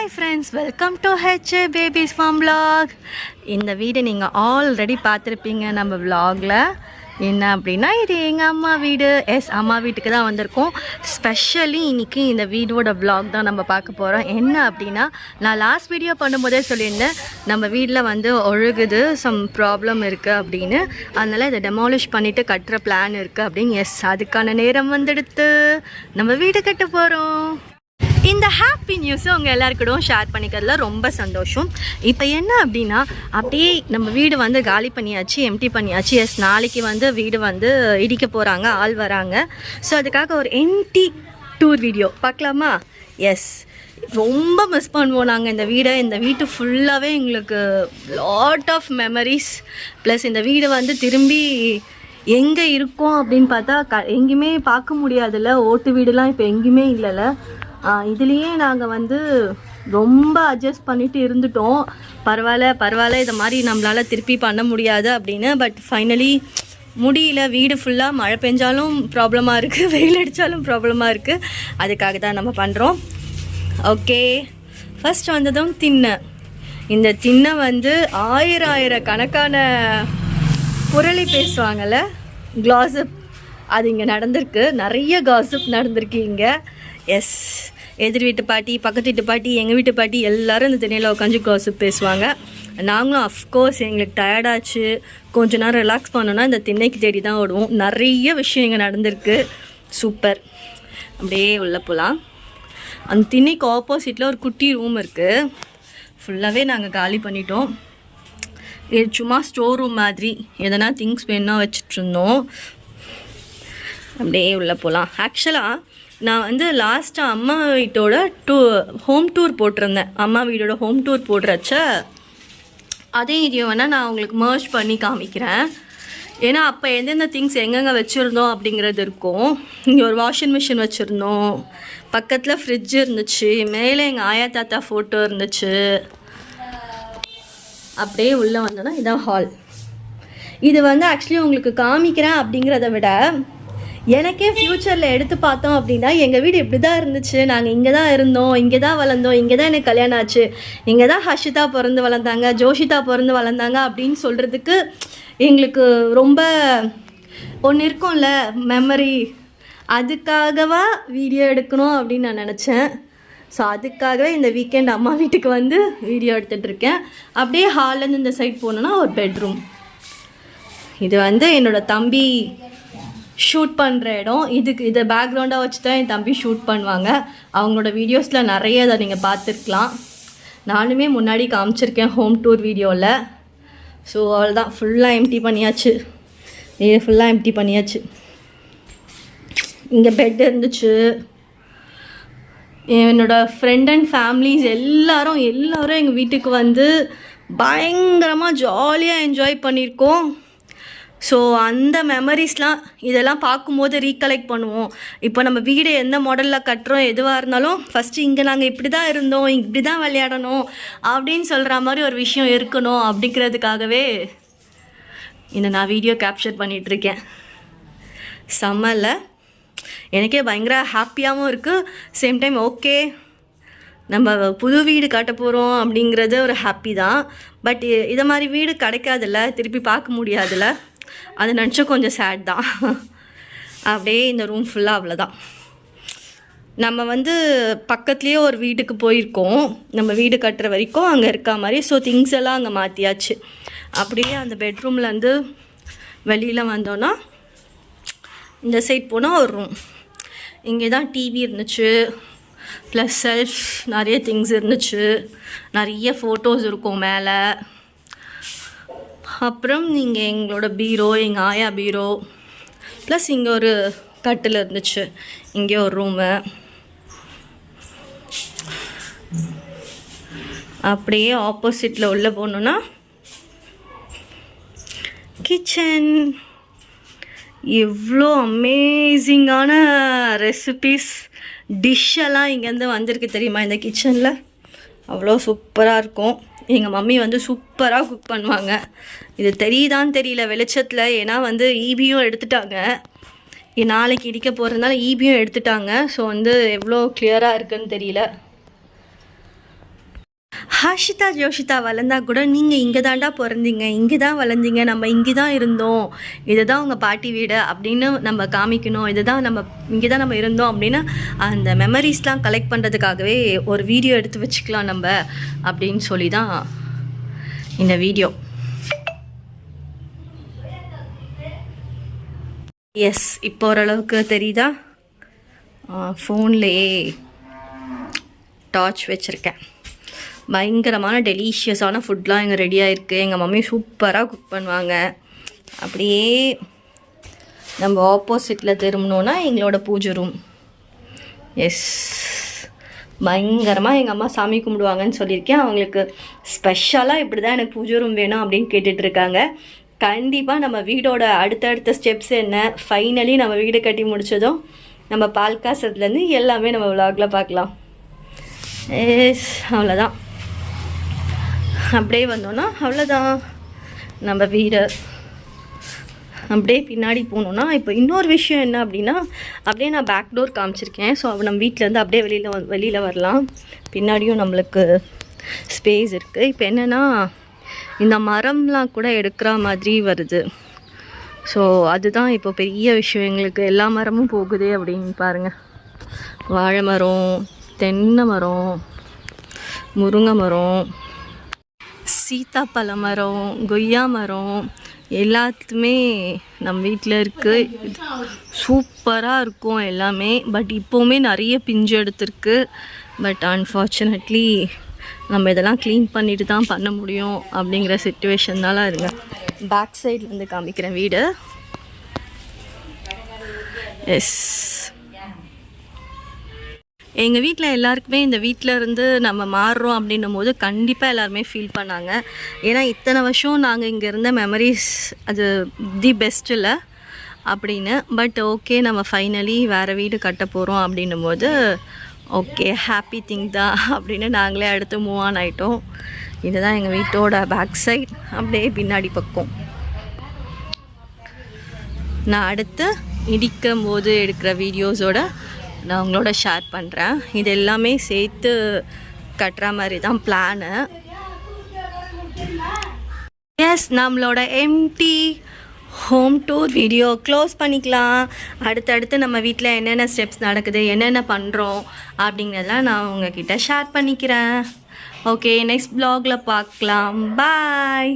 Hi friends welcome to H babies farm vlog. இந்த வீடு நீங்கள் ஆல்ரெடி பார்த்துருப்பீங்க நம்ம vlogல. என்ன அப்படின்னா இது எங்கள் அம்மா வீடு. எஸ் அம்மா வீட்டுக்கு தான் வந்திருக்கோம். ஸ்பெஷலி இன்றைக்கி இந்த வீடோட ப்ளாக் தான் நம்ம பார்க்க போகிறோம் என்ன அப்படின்னா நான் லாஸ்ட் வீடியோ பண்ணும்போதே சொல்லியிருந்தேன் நம்ம வீட்டில் வந்து ஒழுகுது சம் ப்ராப்ளம் இருக்குது அப்படின்னு. அதனால் இதை டெமாலிஷ் பண்ணிவிட்டு கட்டுற பிளான் இருக்குது அப்படின்னு. எஸ் அதுக்கான நேரம் வந்துடுத்து. நம்ம வீடு கட்ட போகிறோம் இந்த ஹாப்பி நியூஸும் அவங்க எல்லாருக்கூடவும் ஷேர் பண்ணிக்கிறதுல ரொம்ப சந்தோஷம். இப்போ என்ன அப்படின்னா அப்படியே நம்ம வீடு வந்து காலி பண்ணியாச்சு எம்டி பண்ணியாச்சு. எஸ் நாளைக்கு வந்து வீடு வந்து இடிக்க போகிறாங்க ஆள் வராங்க. ஸோ அதுக்காக ஒரு எம்டி டூர் வீடியோ பார்க்கலாமா? எஸ் ரொம்ப மிஸ் பண்ணுவோம் நாங்கள் இந்த வீடை. இந்த வீட்டு ஃபுல்லாகவே எங்களுக்கு லாட் ஆஃப் மெமரிஸ் ப்ளஸ் இந்த வீடு வந்து திரும்பி எங்கே இருக்கோம் அப்படின்னு பார்த்தா க எங்கேயுமே பார்க்க முடியாதுல்ல. ஓட்டு வீடுலாம் இப்போ எங்கேயுமே இல்லைல்ல. இதுலேயே நாங்கள் வந்து ரொம்ப அட்ஜஸ்ட் பண்ணிட்டு இருந்துட்டோம். பரவாயில்ல பரவாயில்ல இதை மாதிரி நம்மளால் திருப்பி பண்ண முடியாது அப்படின்னு. பட் ஃபைனலி முடியல வீடு ஃபுல்லாக மழை பெஞ்சாலும் ப்ராப்ளமாக இருக்குது வெயில் அடித்தாலும் ப்ராப்ளமாக இருக்குது அதுக்காக தான் நம்ம பண்ணுறோம் ஓகே ஃபர்ஸ்ட் வந்ததும் திண்ணை. இந்த திண்ணை வந்து ஆயிரம் ஆயிரம் கணக்கான புரளி பேசுவாங்கள்ல கிளாஸப் அது இங்கே நடந்திருக்கு. நிறைய காசிப் நடந்திருக்கு இங்கே. எஸ் எதிர் வீட்டு பாட்டி பக்கத்து வீட்டு பாட்டி எங்கள் வீட்டு பாட்டி எல்லாரும் இந்த திணையில் உட்காந்து காசிப் பேசுவாங்க. நாங்களும் அஃப்கோர்ஸ் எங்களுக்கு டயர்டாச்சு கொஞ்ச நேரம் ரிலாக்ஸ் பண்ணோன்னா இந்த திண்ணைக்கு தேடி தான் ஓடுவோம். நிறைய விஷயம் இங்கே நடந்திருக்கு. சூப்பர் அப்படியே உள்ளே போகலாம் அந்த திண்ணைக்கு ஆப்போசிட்டில் ஒரு குட்டி ரூம் இருக்குது ஃபுல்லாகவே நாங்கள் காலி பண்ணிட்டோம். இது சும்மா ஸ்டோர் ரூம் மாதிரி. எதனா திங்ஸ் வேணும்னா வச்சுட்ருந்தோம் அப்படியே உள்ளே போகலாம் ஆக்சுவலாக நான் வந்து லாஸ்ட்டாக அம்மா வீட்டோட டூ ஹோம் டூர் போட்டிருந்தேன். அம்மா வீடோட ஹோம் டூர் போடுறச்ச அதே இதையும் வேணால் நான் உங்களுக்கு மர்ஜ் பண்ணி காமிக்கிறேன். ஏன்னா அப்போ எந்தெந்த திங்ஸ் எங்கெங்கே வச்சுருந்தோம் அப்படிங்கிறது இருக்கும். இங்கே ஒரு வாஷிங் மிஷின் வச்சுருந்தோம். பக்கத்தில் ஃப்ரிட்ஜ் இருந்துச்சு. மேலே எங்கள் ஆயா தாத்தா ஃபோட்டோ இருந்துச்சு. அப்படியே உள்ளே வந்தோன்னா இதான் ஹால் இது வந்து ஆக்சுவலி உங்களுக்கு காமிக்கிறேன் அப்படிங்கிறத விட எனக்கே ஃப்யூச்சரில் எடுத்து பார்த்தோம் அப்படின்னா எங்கள் வீடு இப்படி தான் இருந்துச்சு. நாங்கள் இங்கே தான் இருந்தோம் இங்கே தான் வளர்ந்தோம் இங்கே தான் எனக்கு கல்யாணம் ஆச்சு. இங்கே தான் ஹர்ஷிதா பிறந்து வளர்ந்தாங்க ஜோஷிதா பிறந்து வளர்ந்தாங்க அப்படின்னு சொல்கிறதுக்கு எங்களுக்கு ரொம்ப ஒன்று இருக்கும்ல மெமரி அதுக்காகவா வீடியோ எடுக்கணும் அப்படின்னு நான் நினச்சேன். ஸோ அதுக்காகவே இந்த வீக்கெண்ட் அம்மா வீட்டுக்கு வந்து வீடியோ எடுத்துகிட்ருக்கேன் அப்படியே ஹால்லேருந்து இந்த சைட் போனோன்னா ஒரு பெட்ரூம் இது வந்து என்னோடய தம்பி ஷூட் பண்ணுற இடம். இதுக்கு இதை பேக்ரவுண்டாக வச்சு தான் என் தம்பி ஷூட் பண்ணுவாங்க. அவங்களோட வீடியோஸில் நிறைய அதை நீங்கள் பார்த்துருக்கலாம். நானுமே முன்னாடி காமிச்சிருக்கேன் ஹோம் டூர் வீடியோவில் ஸோ அவ்வளோதான் ஃபுல்லாக எம்டி பண்ணியாச்சு. இது ஃபுல்லாக எம்டி பண்ணியாச்சு. இங்கே பெட் இருந்துச்சு. என்னோடய ஃப்ரெண்ட் அண்ட் ஃபேமிலிஸ் எல்லாரும் எல்லாரும் எங்கள் வீட்டுக்கு வந்து பயங்கரமாக ஜாலியாக என்ஜாய் பண்ணியிருக்கோம். ஸோ அந்த மெமரிஸ்லாம் இதெல்லாம் பார்க்கும்போது ரீகலெக்ட் பண்ணுவோம். இப்போ நம்ம வீடு எந்த மாடலில் கட்டுறோம் எதுவாக இருந்தாலும் ஃபஸ்ட்டு இங்கே நாங்கள் இப்படி தான் இருந்தோம் இப்படி தான் விளையாடணும் அப்படின்னு சொல்கிற மாதிரி ஒரு விஷயம் இருக்கணும் அப்படிங்கிறதுக்காகவே இந்த நான் வீடியோ கேப்சர் பண்ணிகிட்ருக்கேன் செம்மல்ல. எனக்கே பயங்கர ஹாப்பியாகவும் இருக்குது சேம் டைம் ஓகே நம்ம புது வீடு கட்ட போகிறோம் அப்படிங்கிறது ஒரு ஹாப்பி தான். பட் இதை மாதிரி வீடு கிடைக்காதுல்ல திருப்பி பார்க்க முடியாதுல்ல. அது நினச்சா கொஞ்சம் சேட் தான். அப்படியே இந்த ரூம் ஃபுல்லாக அவ்வளோதான் நம்ம வந்து பக்கத்துலேயே ஒரு வீட்டுக்கு போயிருக்கோம். நம்ம வீடு கட்டுற வரைக்கும் அங்கே இருக்க மாதிரி ஸோ திங்ஸ் எல்லாம் அங்கே மாற்றியாச்சு அப்படியே அந்த பெட்ரூம்லேருந்து வெளியில் வந்தோன்னா இந்த சைட் போனால் ஒரு ரூம் இங்கே தான் டிவி இருந்துச்சு. ப்ளஸ் செல்ஃப் நிறைய திங்ஸ் இருந்துச்சு. நிறைய ஃபோட்டோஸ் இருக்கும் மேலே. அப்புறம் நீங்கள் எங்களோட பீரோ எங்கள் ஆயா பீரோ ப்ளஸ் இங்கே ஒரு கட்டில் இருந்துச்சு. இங்கே ஒரு ரூமு அப்படியே ஆப்போசிட்டில் உள்ளே போகணுன்னா கிச்சன் எவ்வளோ அமேசிங்கான ரெசிபீஸ் டிஷ்ஷெல்லாம் இங்கேருந்து வந்திருக்கு தெரியுமா இந்த கிச்சனில் அவ்வளோ சூப்பராக இருக்கும். எங்கள் மம்மி வந்து சூப்பராக குக் பண்ணுவாங்க. இது தெரியுதான்னு தெரியல வெளிச்சத்தில். ஏன்னா வந்து ஈபியும் எடுத்துட்டாங்க. நாளைக்கு இடிக்க போகிறதுனால ஈபியும் எடுத்துட்டாங்க. ஸோ வந்து எவ்வளோ கிளியராக இருக்குன்னு தெரியல. ஹாஷிதா ஜோஷிதா வளர்ந்தா கூட நீங்கள் இங்கே தாண்டா பிறந்தீங்க இங்கே தான் வளர்ந்தீங்க நம்ம இங்கே தான் இருந்தோம். இதுதான் உங்கள் பாட்டி வீடு அப்படின்னு நம்ம காமிக்கணும். இதுதான் நம்ம இங்கே தான் நம்ம இருந்தோம் அப்படின்னு அந்த மெமரிஸ்லாம் கலெக்ட் பண்ணுறதுக்காகவே ஒரு வீடியோ எடுத்து வச்சுக்கலாம் நம்ம அப்படின்னு சொல்லி தான் இந்த வீடியோ எஸ் இப்போ ஓரளவுக்கு தெரியுதா? ஃபோன்லேயே டார்ச் வச்சுருக்கேன். பயங்கரமான டெலிஷியஸான ஃபுட்லாம் இங்கே ரெடியாக இருக்குது எங்கள் மம்மி சூப்பராக குக் பண்ணுவாங்க. அப்படியே நம்ம ஆப்போசிட்டில் திரும்பினோன்னா எங்களோட பூஜை ரூம் எஸ் பயங்கரமாக எங்கள் அம்மா சாமி கும்பிடுவாங்கன்னு சொல்லியிருக்கேன். அவங்களுக்கு ஸ்பெஷலாக இப்படி தான் எனக்கு பூஜை ரூம் வேணும் அப்படின்னு கேட்டுட்ருக்காங்க கண்டிப்பாக நம்ம வீடோட அடுத்தடுத்த ஸ்டெப்ஸ் என்ன? ஃபைனலி நம்ம வீடு கட்டி முடிச்சதும் நம்ம பால் காசத்துலேருந்து எல்லாமே நம்ம விலாகில் பார்க்கலாம். எஸ் அவ்வளோதான் அப்படியே வந்தோன்னா அவ்வளோதான் நம்ம வீடை அப்படியே பின்னாடி போகணுன்னா இப்போ இன்னொரு விஷயம் என்ன அப்படின்னா அப்படியே நான் பேக் டோர் காமிச்சிருக்கேன். ஸோ நம்ம வீட்டிலேருந்து அப்படியே வெளியில் வெளியில் வரலாம். பின்னாடியும் நம்மளுக்கு ஸ்பேஸ் இருக்குது இப்போ என்னென்னா இந்த மரம்லாம் கூட எடுக்கிற மாதிரி வருது. ஸோ அதுதான் இப்போ பெரிய விஷயம். எங்களுக்கு எல்லா மரமும் போகுதே அப்படின்னு பாருங்கள் வாழை மரம் தென்னை மரம் முருங்கை மரம் சீத்தாப்பழ மரம் கொய்யா மரம் எல்லாத்துமே நம்ம வீட்டில் இருக்குது சூப்பராக இருக்கும் எல்லாமே. பட் இப்போவுமே நிறைய பிஞ்சு எடுத்திருக்கு. பட் அன்ஃபார்ச்சுனேட்லி நம்ம இதெல்லாம் க்ளீன் பண்ணிட்டு தான் பண்ண முடியும் அப்படிங்கிற சுச்சுவேஷன்னால இருங்க பேக் சைட்லேருந்து காமிக்கிறேன் வீடு. எஸ் எங்கள் வீட்டில் எல்லாருக்குமே இந்த வீட்டில் இருந்து நம்ம மாறுறோம் அப்படின்னும் போது கண்டிப்பாக எல்லாருமே ஃபீல் பண்ணாங்க. ஏன்னா இத்தனை வருஷம் நாங்கள் இங்கே இருந்த மெமரிஸ் அது தி பெஸ்ட் இல்லை அப்படின்னு. பட் ஓகே நம்ம ஃபைனலி வேறு வீடு கட்ட போகிறோம் அப்படின்னும் போது ஓகே ஹாப்பி திங் தான் அப்படின்னு நாங்களே அடுத்து மூவ் ஆன் ஆகிட்டோம் இதுதான் எங்கள் வீட்டோட பேக் சைட் அப்படியே பின்னாடி பக்கம். நான் அடுத்து இடிக்கும் போது எடுக்கிற வீடியோஸோட நான் உங்களோட ஷேர் பண்ணுறேன் இது எல்லாமே சேர்த்து கட்டுற மாதிரி தான் பிளானு எஸ் நம்மளோட empty home tour video close பண்ணிக்கலாம். அடுத்தடுத்து நம்ம வீட்டில் என்னென்ன ஸ்டெப்ஸ் நடக்குது என்னென்ன பண்ணுறோம் அப்படிங்கிறதெல்லாம் நான் உங்ககிட்ட ஷேர் பண்ணிக்கிறேன். ஓகே நெக்ஸ்ட் ப்ளாகில் பார்க்கலாம். பாய்